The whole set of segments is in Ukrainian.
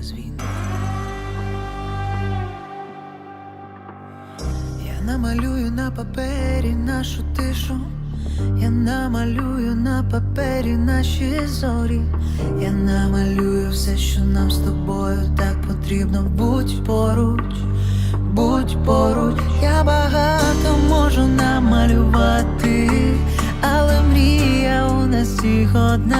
без війни. Я намалюю на папері нашу тишу, я намалюю на папері наші зорі, я намалюю все, що нам з тобою так потрібно, будь поруч, будь поруч, я багато можу намалювати, але мрія у нас їх одна.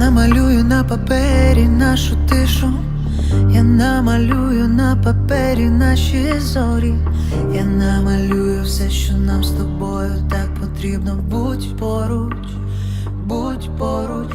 намалюю на папері нашу тишу. Я намалюю на папері наші зорі. Я намалюю все, що нам з тобою так потрібно. Будь поруч, будь поруч.